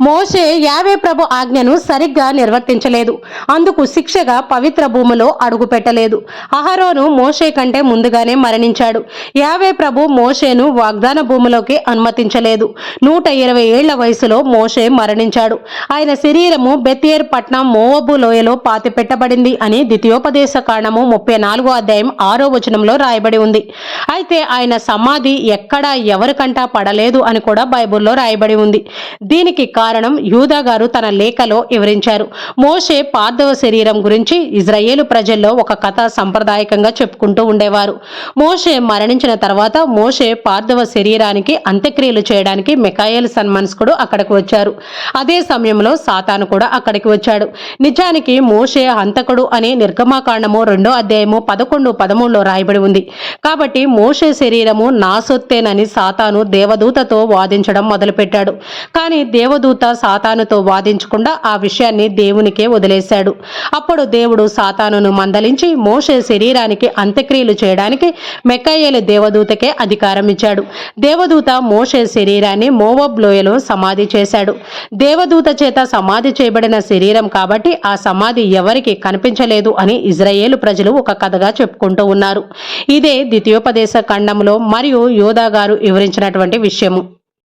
మోషే యావే ప్రభు ఆజ్ఞను సరిగ్గా నిర్వర్తించలేదు. అందుకు శిక్షగా పవిత్ర భూమిలో అడుగు పెట్టలేదు. అహరోను మోషే కంటే ముందుగానే మరణించాడు. యావే ప్రభు మోషేను వాగ్దాన భూమిలోకి అనుమతించలేదు. నూట ఇరవై ఏళ్ళ వయసులో మోషే మరణించాడు. ఆయన శరీరము బెత్యేర్ పట్నం మోవబు లోయలో పాతి పెట్టబడింది అని ద్వితీయోపదేశ కారణము ముప్పై నాలుగో అధ్యాయం ఆరో వచనంలో రాయబడి ఉంది. అయితే ఆయన సమాధి ఎక్కడా ఎవరికంటా పడలేదు అని కూడా బైబిల్లో రాయబడి ఉంది. దీనికి కారణం యూదా గారు తన లేఖలో వివరించారు. మోషే పార్థవ శరీరం గురించి ఇజ్రాయేలు ప్రజల్లో ఒక కథ సంప్రదాయకంగా చెప్పుకుంటూ ఉండేవారు. మోషే మరణించిన తర్వాత మోషే పార్థవ శరీరానికి అంత్యక్రియలు చేయడానికి మికాయేల్ సన్మన్స్కుడు అక్కడికి వచ్చారు. అదే సమయంలో సాతాను కూడా అక్కడికి వచ్చాడు. నిజానికి మోషే హంతకుడు అని నిర్గమాకాండము రెండో అధ్యాయము పదకొండు పదమూడులో రాయబడి ఉంది. కాబట్టి మోషే శరీరము నా సొత్తేనని సాతాను దేవదూతతో వాదించడం మొదలుపెట్టాడు. కానీ దేవదూత సాతానుతో వాదించకుండా ఆ విషయాన్ని దేవునికే వదిలేశాడు. అప్పుడు దేవుడు సాతానును మందలించి మోషే శరీరానికి అంత్యక్రియలు చేయడానికి మెక్కయ్యేలు దేవదూతకే అధికారం ఇచ్చాడు. దేవదూత మోషే శరీరాన్ని మోవబ్ లోయలో సమాధి చేశాడు. దేవదూత చేత సమాధి చేయబడిన శరీరం కాబట్టి ఆ సమాధి ఎవరికి కనిపించలేదు అని ఇజ్రాయేలు ప్రజలు ఒక కథగా చెప్పుకుంటూ ఉన్నారు. ఇదే ద్వితీయోపదేశ ఖండంలో మరియు యోధా గారు వివరించినటువంటి విషయము.